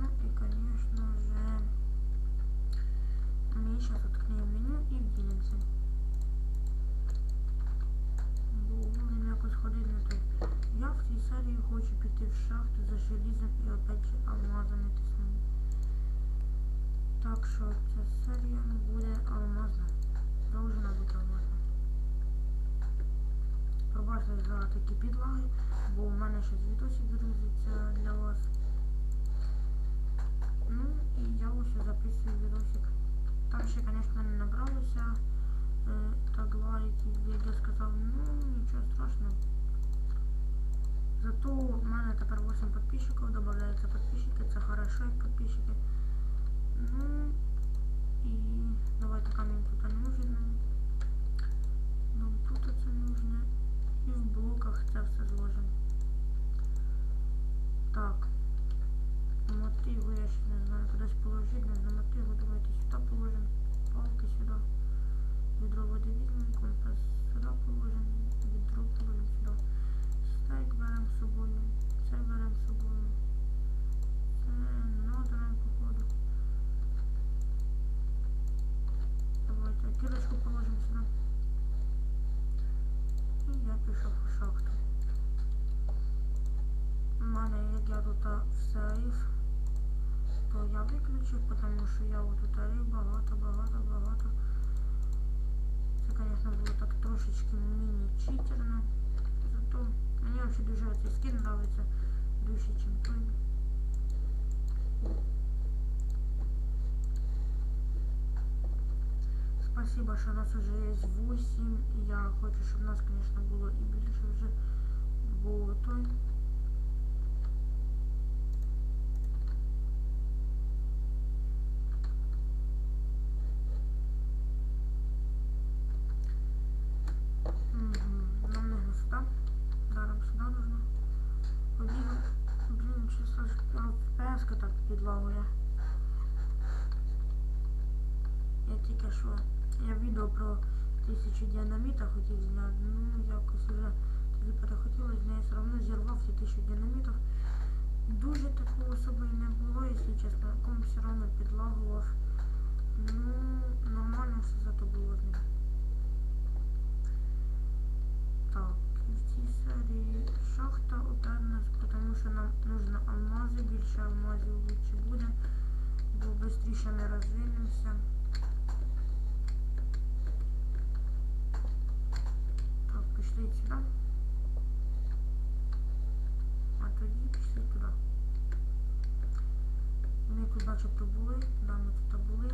Ну і, звісно же, ми зараз відкриємо меню і вдінемося. Бо будемо якось ходити на той. Я в цій хочу піти в шахту за желізом і опять же алмазами саме. Так що ця серія буде. Должна бути алмазна. Пробачте за такі підлаги, бо у мене ще відосик грузиться для вас. Ну і я ось записую відосик. Там ще, звісно, не набралося е, так лайків, як я сказав, ну нічого страшного. Зато у мене тепер 8 подписчиков, добавляются подписчики, це хорошо, як подписчики. Ну і давайте камінь тут не нужен. нам. Нам тут це нужно. І в блоках це все зложимо. Так. Мотиву я ще не знаю, кудись положити, не знаю мотиву. Давайте сюди положимо. Палки сюди. Відро води візьмемо, компас сюди положимо, відро положимо сюди. Стейк беремо з собою, це беремо з собою. Це не надо нам походу. Давайте кілочку положимо сюди. І я пішов у шахту. У мене, як я тут сейф, то я виключив, тому що я отут риб багато, багато, багато. Це, звісно, було так трошечки міні-читерно. Зато мені взагалі дуже цей скін подобається дужче, ніж той. Спасибо, що нас уже є 8. І я хочу, щоб нас, звісно, було і більше вже. Бо той. Мгм. Нам нужно сюда. Да, нам сюда нужно. Блин, блин, чисто ж ПСК так. Я тільки що. Я відео про тисячу динаміта хотів зняти. Ну, якось вже тоді перехотілося, з неї все одно зірвав ті тисячу динамітів. Дуже такого особи не було, якщо чесно. Ком все одно підлагував. Ну, нормально все зато було з. Так, і в цій серії шахта опять у нас, тому що нам нужно алмази, більше алмазів лучше буде, бо швидше ми розвинемося. Так, пішли сюди. А тоді пішли туди. Ми тут начебто були, да, ми тут були.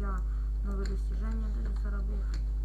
я достижения достіження заробив.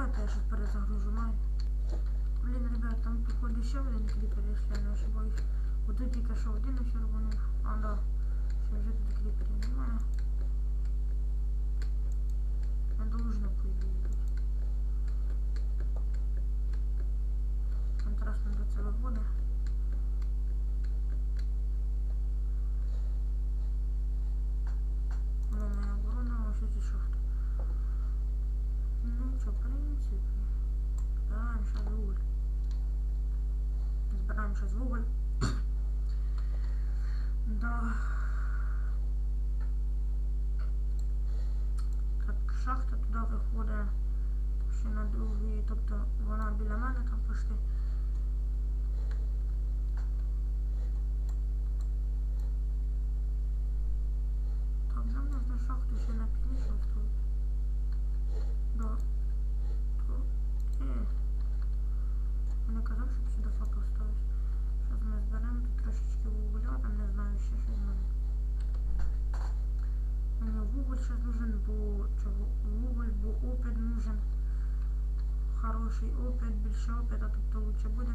Давайте я щось перезагружу маю. Блін, ребят, там походу ще один кріпер, якщо я не ошибаюсь. От тут тільки що один ще рванув. А, да. Ще вже тут кріперів немає. Не должно по ідеї бути. Контрастно до це виводить. Вона моя оборона, а ось ці шахти. Ну що, в принципі. Збираємо ще вуголь. Збираємо Google. да. Так, шахта туди виходить ще на другий, тобто вона біля мене там пошли. Хороший опит, більше опита, тобто лучше буде.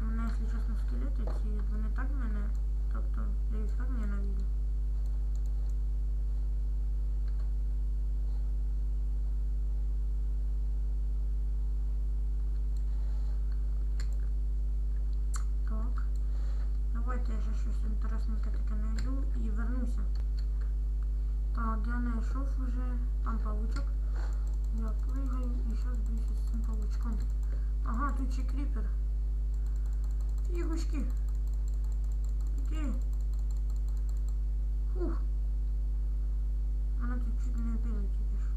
Мене, якщо чесно, скелети ці, вони так мене, тобто я їх так ненавиджу. Так. Давайте я ще щось інтересненьке таке знайду і вернуся. Так, я знайшов уже там павучок. Я пригаю і зараз б'юся з цим павучком. Ага, тут ще кріпер. Ігушки. Іди. Фух. Мене тут чуть не вбили тільки що.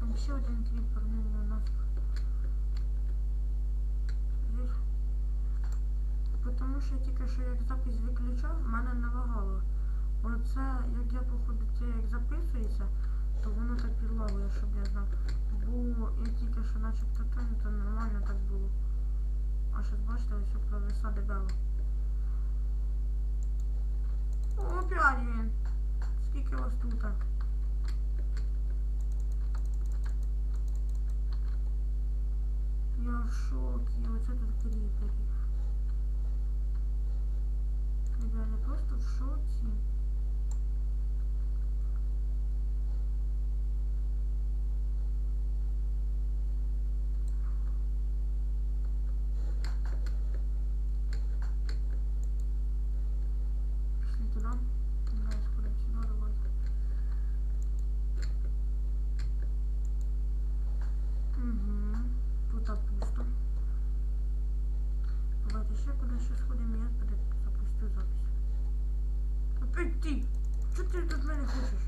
Там ще один кріпер, ну на нас. Здесь. Потому що тільки що як запись виключав, в мене не лагало. Оце, як я походу це як записується, то воно так підлагує, щоб я знав. Бо я тільки що начебто тоні, то нормально так було. А зараз бачите, ось провиса дебело. О, опять він. Скільки вас тут? Я в шокі, оце тут кріперів. Я просто в шоці. Пішли туди. Давай сходимо сюди, давайте. Угу. Тут пусто. Давайте ще куди ще сходимо, я буде запустю запись. Опять ти! Що ти від мене хочеш?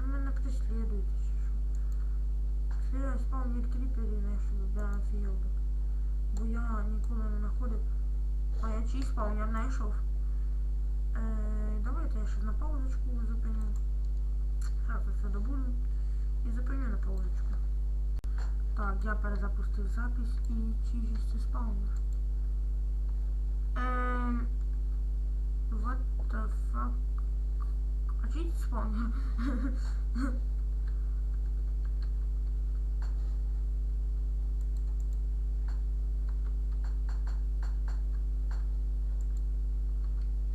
Ви мене преслідуєте чи що? Що я щоб вибирав фіолок. Бо я ніколи не знаходив. А я чий спавнер знайшов. Е, давайте я ще на паузочку зупиню. Зараз все добуду. І зупиню на паузочку. Так, я перезапустив запись і чий же це спаунер. Ем... What the fuck? А чий спаунер?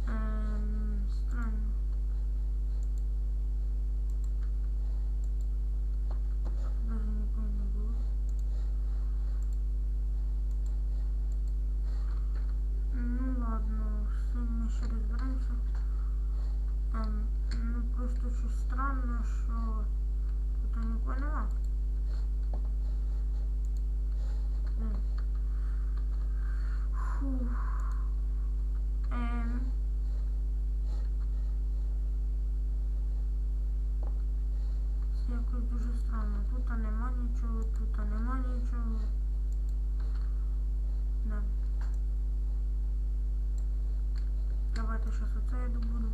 Ем... Странно. Даже не помню было. Ну ладно, з цим ми ще розберемося. Ем, ну просто щось странно, що тут нікого нема. Блін. Фух. Ем. Це якось дуже странно. Тут нема нічого, тут нема нічого. Да. Давайте сейчас оце я добуду.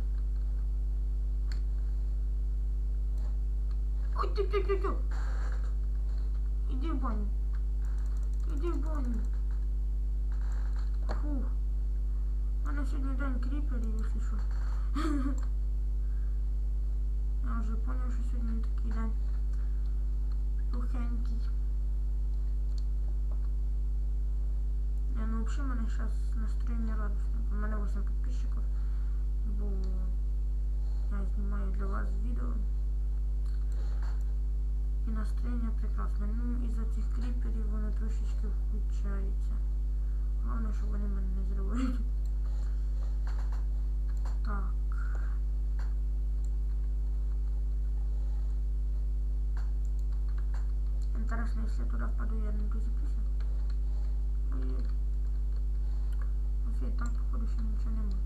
Ти, ти, ти, ти. Іди в баню. Іди в баню. Фу. У мене сьогодні день кріперів, якщо що. Я вже зрозумів, що сьогодні такий день. Тухенький. Не, ну взагалі в мене зараз настроєння радісне. У мене 8 підписчиків, бо я знімаю для вас відео. І настроєння прекрасне. Ну, із-за цих кріперів воно трошечки включається. Головне, щоб вони мене не зривають. Так. Интересно, если я туда впаду, я не призеплюся. Ой-ой. Офігеть, там, походу, ще нічого нема.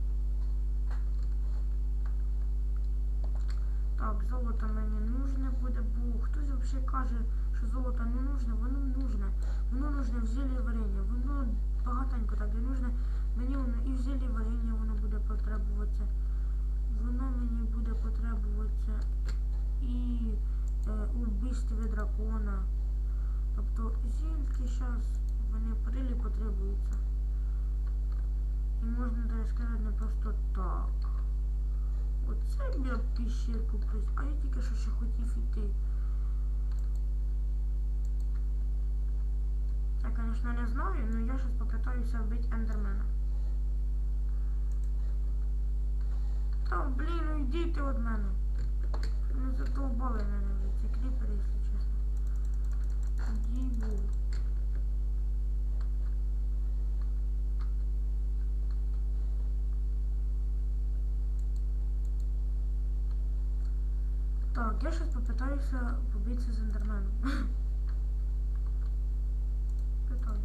Так, золото мені нужне буде, бо хтось взагалі каже, що золото не нужне, воно нужне. Воно нужне в зілі варення, воно багатенько так де нужне. Мені воно і в зілі варення воно буде потребуватися. Воно мені буде потребуватися і е, у дракона. Тобто зільки зараз вони прилі потребуються. І можна так сказати не просто так. Оце я піщерку прис. А я тільки що ще хотів іти. Я, звісно, не знаю, але я зараз попитаюся вбити ендермена. Та блін, ну йдіть від мене. Ну задовбали мене вже ці кріпери, якщо чесно. Дібу. Так, я сейчас попытаюсь побиться з ендерменом. Питаюсь.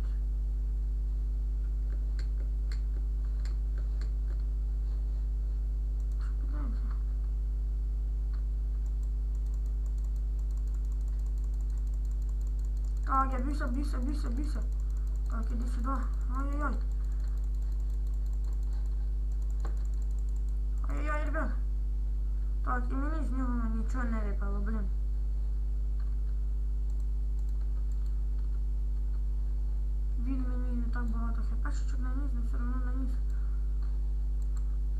Так, я бився, бився, бився, бився. Так, іди. Ай-яй-яй. Ай-яй-яй, Так, і мені з нього нічого не випало, блін. Він мені не так багато хпшечок наніс, але все одно наніс.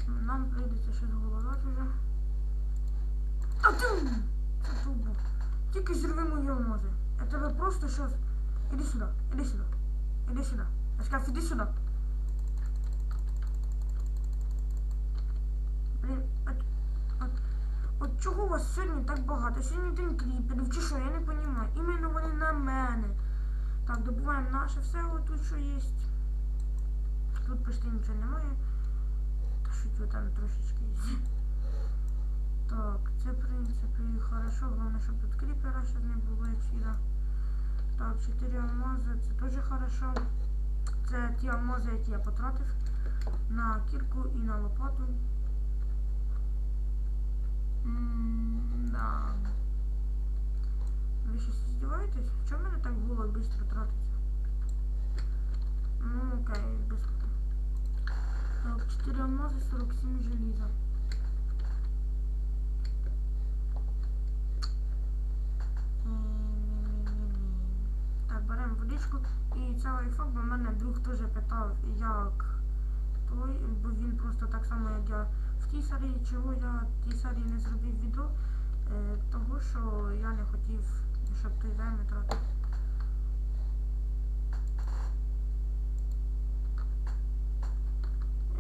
Нам прийдеться щось голодати вже. А ти! Це тупо. Тільки зірви мої алмази. Я тебе просто щось. Іди сюди, іди сюди. Іди сюди. Я сказав, іди сюди. Блін, от, от, от чого у вас сьогодні так багато? Сьогодні день кріперів, чи що, я не розумію. Іменно вони на мене. Так, добуваємо наше все отут, що є. Тут почти нічого немає. Шутю там трошечки є. Так, це в принципі хорошо, головне, щоб тут кріпера ще не було, завжди. Так, 4 алмази, це теж хорошо. Це ті алмази, які я потратив на кірку і на лопату. М, Да. Ви щось здіваєтесь? Чому в мене так голод швидко тратиться? Ну, окей, без. Так, 4 алмази, 47 желіза. Так, беремо водичку. І це лайфхак, бо мене друг теж питав, як той, бо він просто так само, як я в тій серії, чого я в тій серії не зробив відео, е, того, що я не хотів, щоб той время тратив.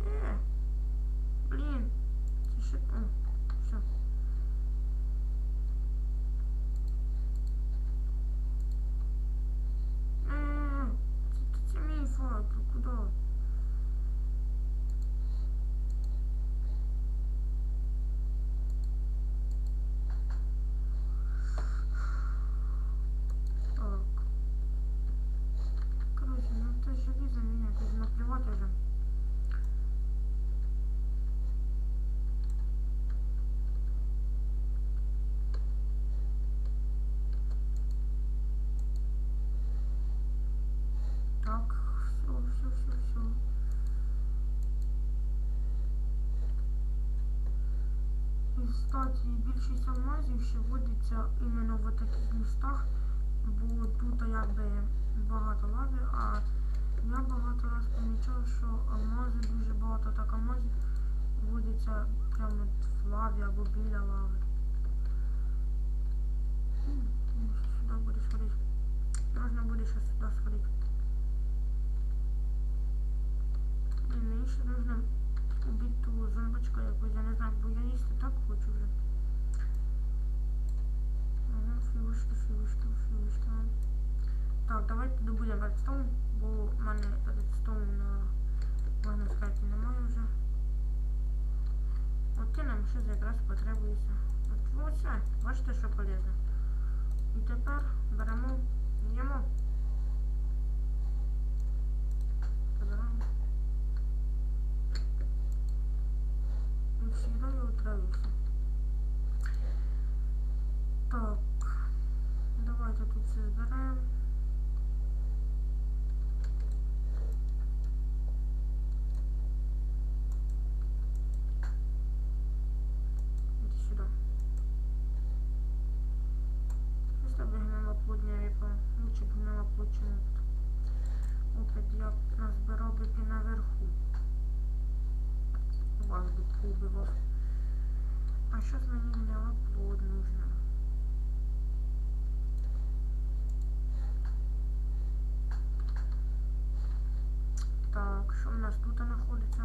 Е, Блін, це ще... О, все. М, Це, це мій факел, куди? Так. Короче, ну це желізо мені якось наплювати вже. Так, все, все, все, все. І, кстати, більшість алмазів ще водиться іменно в таких містах, бо тут якби багато лави, а я багато раз помічав, що алмази дуже багато так алмазів прямо в лаві або біля лави. Ну, Сюди буде сходити. Можна буде ще сюди сходити. Блін, мені ще нужно убити ту зомбочку якусь, я не знаю, бо я їсти так хочу вже. Ага, фігушки, фігушки, фігушки. Так, давайте добудемо редстоун, бо в мене редстоун на можна сказати немає вже. От ти нам щось якраз потребується. От, ну все, бачите, що полезно. І тепер беремо, їмо. Бы гнилоплодня ріпа. Лучше б гнилоплодня. Опять я назбирав би і наверху. Вас би поубивав. А сейчас мені гнилоплод нужно. Так, що у нас тут знаходиться?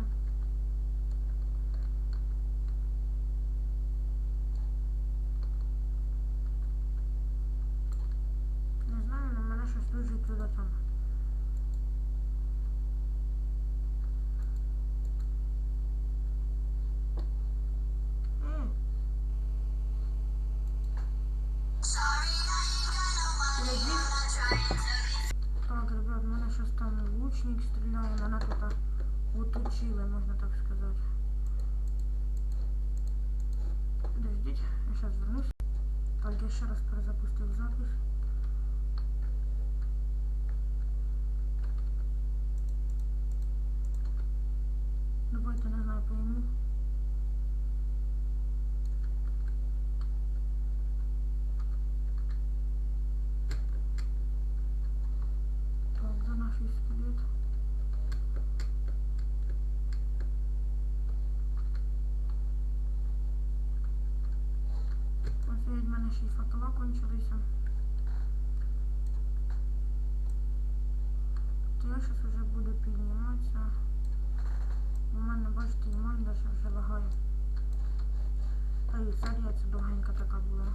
Так, ребят, в мене щось там лучник стріляє, мене тут оточили, можна так сказати. Подождіть, я зараз вернусь. Так, я ще раз перезапустив запис. Давайте не знаю пойму. Й факела кончилися. То я зараз вже буду підніматися. У мене, бачите, мань даже вже лагає. Та і серія це довгенька така була.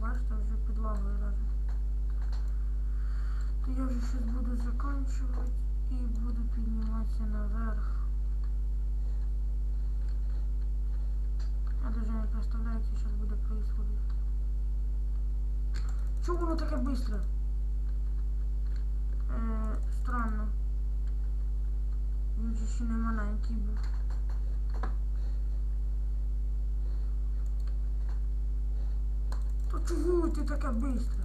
Бачите, вже підлагою даже. То я вже щось буду закінчувати і буду підніматися наверх. Я даже не представляю, що зараз буде происходить. Чому воно таке быстро? Е, странно. Він же не маленький був. То чого ти таке быстро?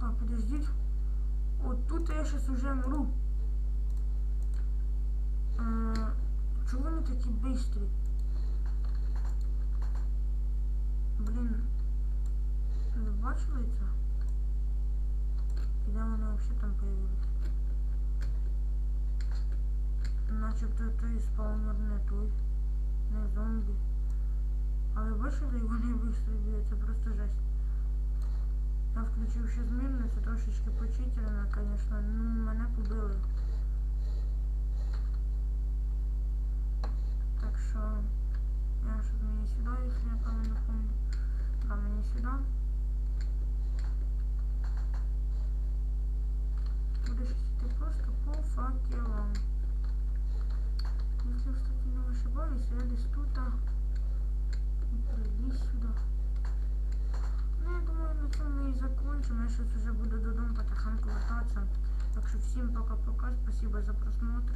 Так, подождіть. От тут я сейчас уже мру. Е, чого вони такі бистрі? Блін. Ви бачили це? І де вони взагалі там появились? Начебто той спаунер не той, не зомбі. Але бачили, вони б'ють, це просто жесть. Я включив ще змінну, це трошечки почитерно, звісно. Ну, мене побили. Так що я щоб мені сюди, якщо я правильно помню. Да, мені сюди. не ошибаюсь, я десь тут а, і приліз сюди. Ну, я думаю, на цьому і закончимо. Я сейчас уже буду додому потихоньку вертатися. Так що всім пока-пока. Спасибо за просмотр.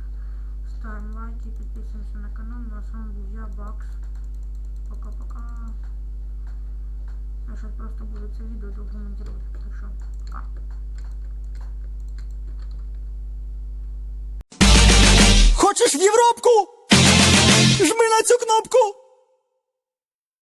Ставим лайки, підписуємося на канал. Ну, а з вами був я, Бакс. Пока-пока. Я сейчас просто буду це відео довго монтувати. Так що, пока. Хочеш в Європку? Жми на цю кнопку.